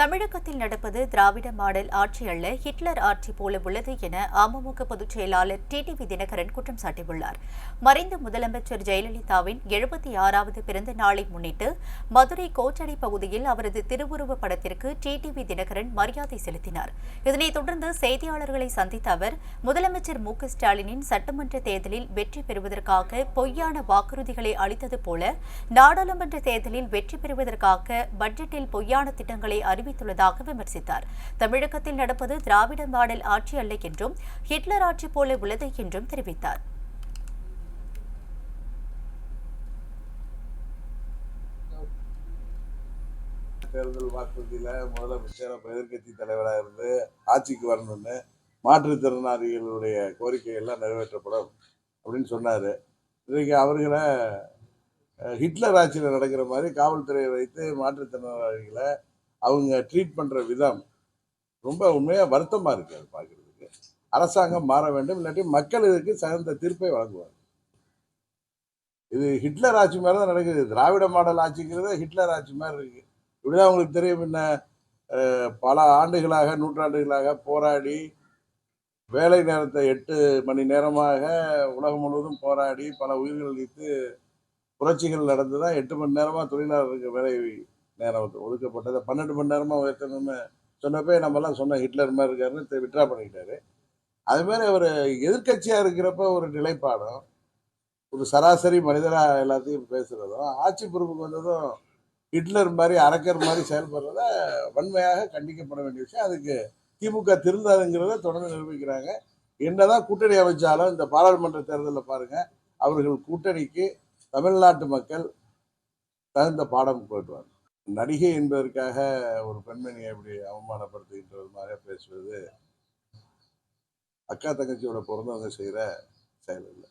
தமிழகத்தில் நடப்பது திராவிட மாடல் ஆட்சி அல்ல ஹிட்லர் ஆட்சி போல உள்ளது என அமமுக பொதுச் செயலாளர் டிடிவி தினகரன் குற்றம் சாட்டியுள்ளார். மறைந்த முதலமைச்சர் ஜெயலலிதாவின் எழுபத்தி ஆறாவது பிறந்த நாளை முன்னிட்டு மதுரை கோச்சடை பகுதியில் அவரது திருவுருவ படத்திற்கு டிடிவி தினகரன் மரியாதை செலுத்தினார். இதனைத் தொடர்ந்து செய்தியாளர்களை சந்தித்த அவர் முதலமைச்சர் மு ஸ்டாலினின் சட்டமன்ற தேர்தலில் வெற்றி பெறுவதற்காக பொய்யான வாக்குறுதிகளை அளித்தது போல நாடாளுமன்ற தேர்தலில் வெற்றி பெறுவதற்காக பட்ஜெட்டில் பொய்யான திட்டங்களை அறிவி தெரிவித்துள்ளதாக விமர்சித்தார். தமிழகத்தில் நடப்பது திராவிட மாடல் ஆட்சி அல்ல என்றும் ஹிட்லர் ஆட்சி போல உள்ளது என்றும் தெரிவித்தார். தேர்தல் வாக்குறுதியில் முதலமைச்சர் எதிர்கட்சி தலைவராக இருந்து ஆட்சிக்கு வரணும்னு மாற்றுத்திறனாளிகளுடைய கோரிக்கையெல்லாம் நிறைவேற்றப்படும் அப்படின்னு சொன்னார். இன்றைக்கு அவர்களை ஹிட்லர் ஆட்சியில் நடக்கிற மாதிரி காவல்துறையை வைத்து மாற்றுத்திறனாளிகளை அவங்க ட்ரீட் பண்ணுற விதம் ரொம்ப உண்மையாக வருத்தமாக இருக்குது அது பார்க்குறதுக்கு. அரசாங்கம் மாற வேண்டும் இல்லாட்டி மக்கள் இதுக்கு தீர்ப்பை வழங்குவாங்க. இது ஹிட்லர் ஆட்சி மாதிரி தான் நடக்குது. திராவிட மாடல் ஆட்சிங்கிறது ஹிட்லர் ஆட்சி மாதிரி இருக்குது இப்படிதான் அவங்களுக்கு தெரியும் என்ன பல ஆண்டுகளாக நூற்றாண்டுகளாக போராடி வேலை நேரத்தை எட்டு மணி நேரமாக உலகம் முழுவதும் போராடி பல உயிர்கள் அளித்து புரட்சிகள் நடந்து தான் எட்டு மணி நேரமாக தொழிலாளருக்கு வேலை நேரம் ஒதுக்கப்பட்டது. பன்னெண்டு மணி நேரமாக உயர்த்தணும்னு சொன்னப்பே நம்மலாம் சொன்ன ஹிட்லர் மாதிரி இருக்காருன்னு விட்ரா பண்ணிக்கிட்டாரு அதுமாதிரி அவர் எதிர்க்கட்சியாக இருக்கிறப்ப ஒரு நிலைப்பாடும் ஒரு சராசரி மனிதராக எல்லாத்தையும் பேசுகிறதும் ஆட்சி பொறுப்புக்கு வந்ததும் ஹிட்லர் மாதிரி அரக்கர் மாதிரி செயல்படுறத வன்மையாக கண்டிக்கப்பட வேண்டிய விஷயம். அதுக்கு திமுக திருந்தாதுங்கிறத தொடர்ந்து நிரூபிக்கிறாங்க. என்னதான் கூட்டணி அமைச்சாலும் இந்த பாராளுமன்ற தேர்தலில் பாருங்கள் அவர்கள் கூட்டணிக்கு தமிழ்நாட்டு மக்கள் தகுந்த பாடம் போயிட்டுவாங்க நடிகை என்பதற்காக ஒரு பெண்மணியை இப்படி அவமானப்படுத்துகின்ற மாதிரி பேசுவது அக்கா தங்கச்சியோட பிறந்தவங்க செய்கிற செயல் இல்லை.